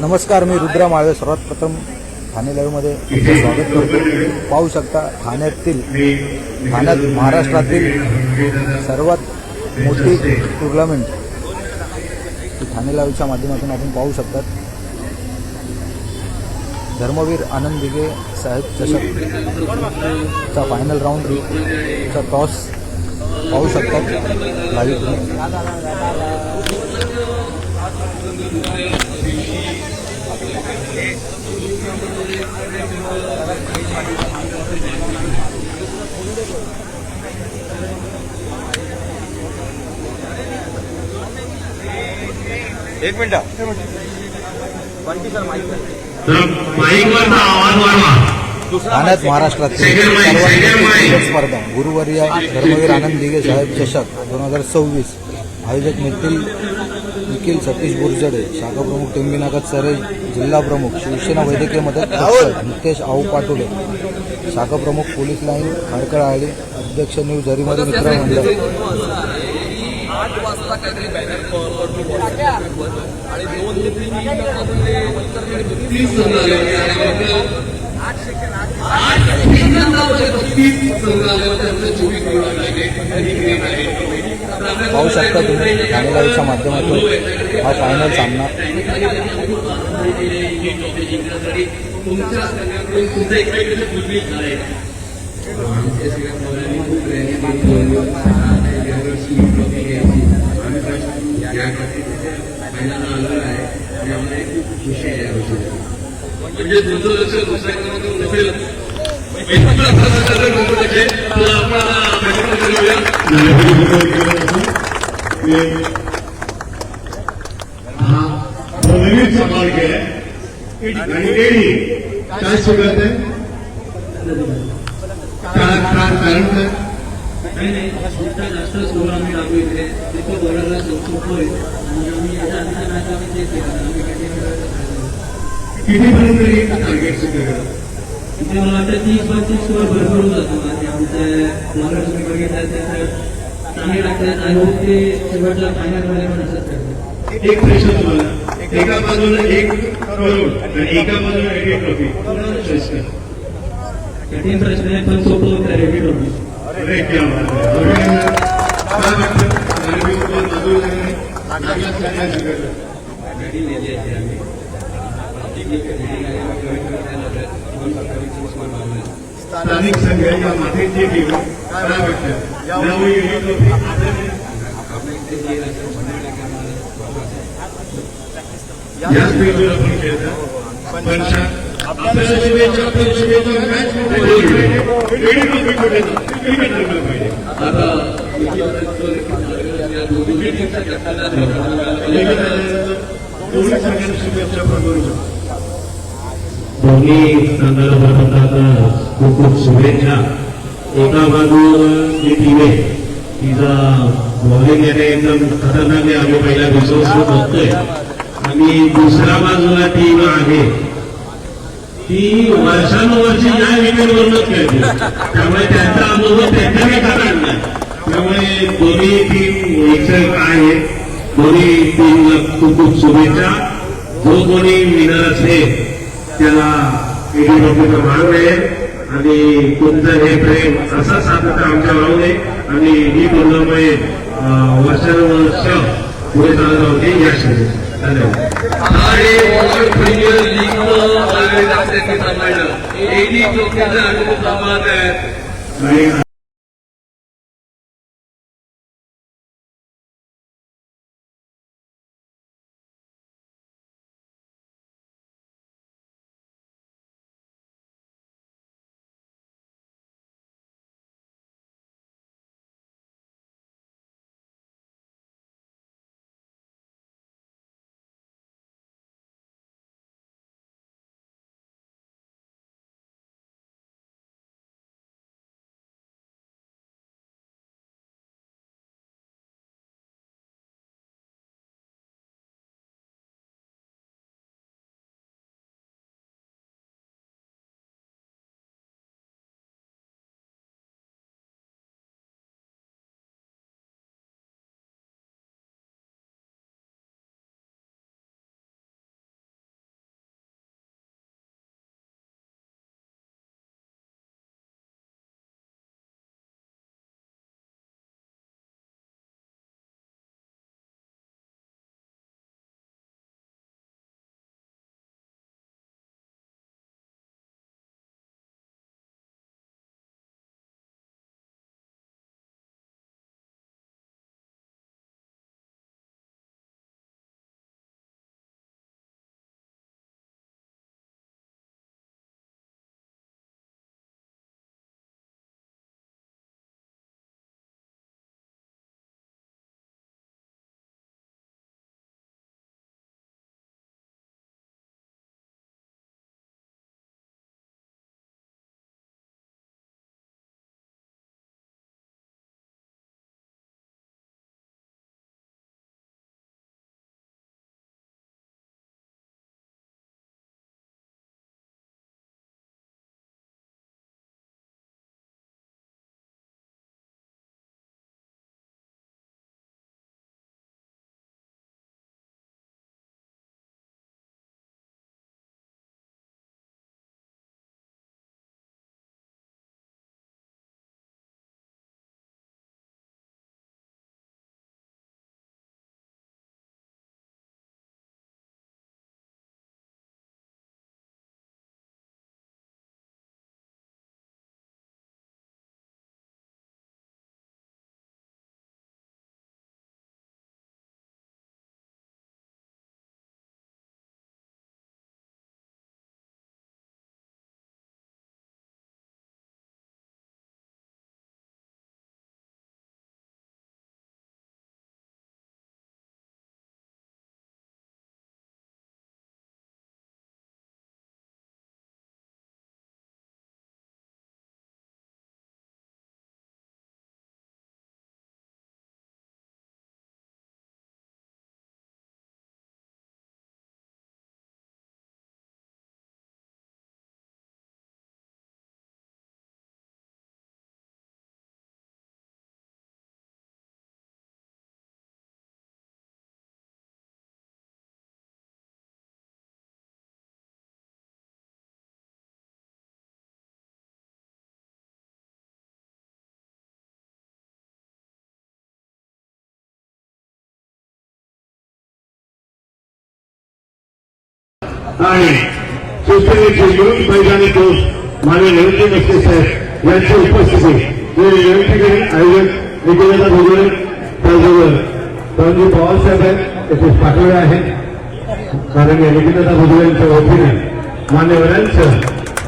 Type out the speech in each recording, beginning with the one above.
नमस्कार मी रुद्रा माळवे. सर्वात प्रथम ठाणे लाईव्हमध्ये तुमचं स्वागत करतो. पाहू शकता ठाण्यातील ठाण्यात महाराष्ट्रातील सर्वात मोठी टुर्नामेंट ठाणे लाईव्हच्या माध्यमातून आपण पाहू शकतात. धर्मवीर आनंद दिघे साहेब चषकचा फायनल राऊंडचा टॉस पाहू शकतात. लाईव्ह एक मिनिट. ठाण्यात महाराष्ट्रातील स्पर्धा. गुरुवर्य धर्मवीर आनंद दिघे साहेब चषक दोन हजार सव्वीस. आयोजक निखिल निखिल सतीश बुरजडे शाखा प्रमुख टेंबिनागत सरे जिल्हा प्रमुख शिवसेना वैद्यकीय मदत नितेश आऊ पाटोले शाखा प्रमुख पोलीस लाईन खडकळ आळे अध्यक्ष न्यू झरीमध्ये मित्र मंडळ. आठ वाजता काहीतरी बॅनर पडतो आणि दोन ते तीन पाहू शकता तुम्ही ठाणे माध्यमातून हा फायनल सामना. खूप आम्ही यासाठी फायनल आलेलो आहे आणि आम्हाला खूप खुशी आहे यावर्षी म्हणजे तुमचं लक्ष दुसऱ्या क्रमांकावर नसेल हा नवीन सवाल केलाय आणि एडी काय स्वीकारते काय काय कारण काय काही नाही सुद्धा जास्त स्कोर आम्ही टाकू इकडे तिथे बॉर्डरला सोपतोय आणि आम्ही याच्या आधीच्या मॅच आम्ही तेच केलं आम्ही कंटिन्यू कितीपर्यंत टार्गेट इथे मला वाटतं तीस पंचवीस स्कोर भरपूर जातो आणि आमचं मागं तुम्ही बघितलं तर चांगले आय होप ते फायनलमध्ये पण एक प्रश्न तुम्हाला. एका बाजूला एक करोड आणि एका बाजूला एक ट्रॉफी करा कठीण प्रश्न आहे पण सोपं होतं रेडी ट्रॉफी अरे. काय वाटतं? स्थानिक संघाच्या माथेची टीम काय वाटतं यावेळी ही ट्रॉफी आपल्याकडे या स्टेजवर आपण खेळता पण आपल्याला शुभेच्छा आपल्याला शुभेच्छा मॅच कुठे होईल? वेळी ट्रॉफी कुठे जाईल? क्रिकेट रंगलं पाहिजे आता दोन्ही संघांना शुभेच्छा पण करू शकतो दोन्ही संदर्भात खूप खूप शुभेच्छा एका बाजूला जी टीम आहे तिचा बॉलिंग येणे एकदम खतरनाक आहे आम्ही पहिल्या दिवसापासून बघतोय आणि दुसऱ्या बाजूला टीम आहे ती वर्षानुवर्षी या विकेटवरच खेळते त्यामुळे त्यांचा अनुभव त्यांच्याने का काढला त्यामुळे दोन्ही टीम एक्सेल आहे दोन्ही टीमला खूप खूप शुभेच्छा जो कोणी विनर असेल त्याला एडी ट्रॉफीचं मान मिळेल. आणि तुमचं हे प्रेम असं सातत्य आमच्या राहू नये आणि ही टुर्नामुळे वर्षानुवर्ष पुढे चालत राहू दे या धन्यवाद. आणि शिवसेनेचे विरोधी मैदानी कोच माननीय नरेंद्र नसते साहेब यांची उपस्थिती मी विनंती करेन आयोजक निकेता भोजने त्याचबरोबर रणजी पवार आहेत. तसेच पाठवले आहेत कारण या भोजने यांच्या वतीने मान्यवरांचं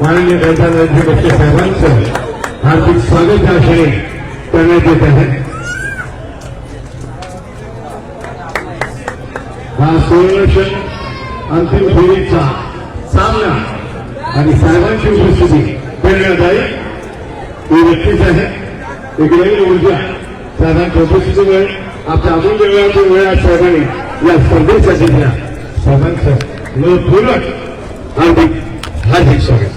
माननीय नरेंद्र नसते साहेबांचं हार्दिक स्वागत या क्षणी करण्यात येत आहे. हा सुवर्णक्षण अंतिम फेरीचा सामना. आणि साहेबांची उपस्थिती. करण्यात आली ही व्यक्तीच आहे. एक नवीन ऊर्जा. साहेबांच्या वेळ आपल्या अमूल्य वेळातून वेळात साहेबांनी या स्पर्धेसाठी दिला. साहेबांचं मनपूर्वक हार्दिक हार्दिक स्वागत.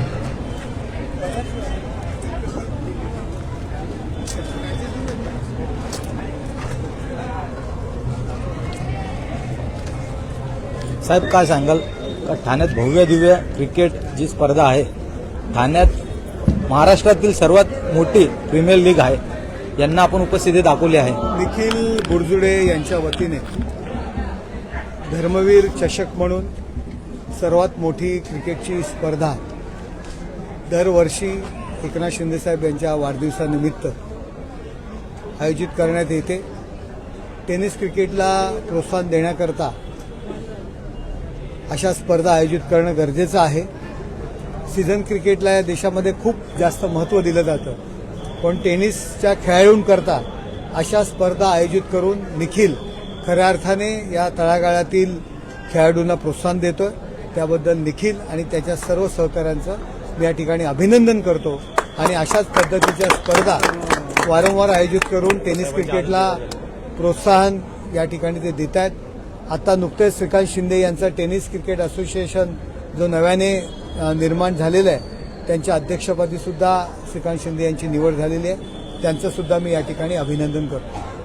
साहेब काय सांगाल? का ठाण्यात भव्य दिव्य क्रिकेट जी स्पर्धा आहे ठाण्यात महाराष्ट्रातील सर्वात मोठी प्रीमियर लीग आहे यांना आपण उपस्थिती दाखवली आहे. निखिल बुरजुडे यांच्या वतीने धर्मवीर चषक म्हणून सर्वात मोठी क्रिकेटची स्पर्धा दरवर्षी एकनाथ शिंदेसाहेब यांच्या वाढदिवसानिमित्त आयोजित करण्यात येते. टेनिस क्रिकेटला प्रोत्साहन देण्याकरता अशा स्पर्धा आयोजित करणं गरजेचं आहे. सीझन क्रिकेटला या देशामध्ये खूप जास्त महत्त्व दिलं जातं. पण टेनिसच्या खेळाडूंकरता अशा स्पर्धा आयोजित करून निखिल खऱ्या अर्थाने या तळागाळातील खेळाडूंना प्रोत्साहन देतोय. त्याबद्दल निखिल आणि त्याच्या सर्व सहकाऱ्यांचं मी या ठिकाणी अभिनंदन करतो. आणि अशाच पद्धतीच्या स्पर्धा वारंवार आयोजित करून टेनिस क्रिकेटला प्रोत्साहन या ठिकाणी ते देत आहेत आता नुकतेच श्रीकांत शिंदे यांचं टेनिस क्रिकेट असोसिएशन जो नव्याने निर्माण झालेलं आहे त्यांच्या अध्यक्षपदी सुद्धा श्रीकांत शिंदे यांची निवड झालेली आहे. त्यांचं सुद्धा मी या ठिकाणी अभिनंदन करतो.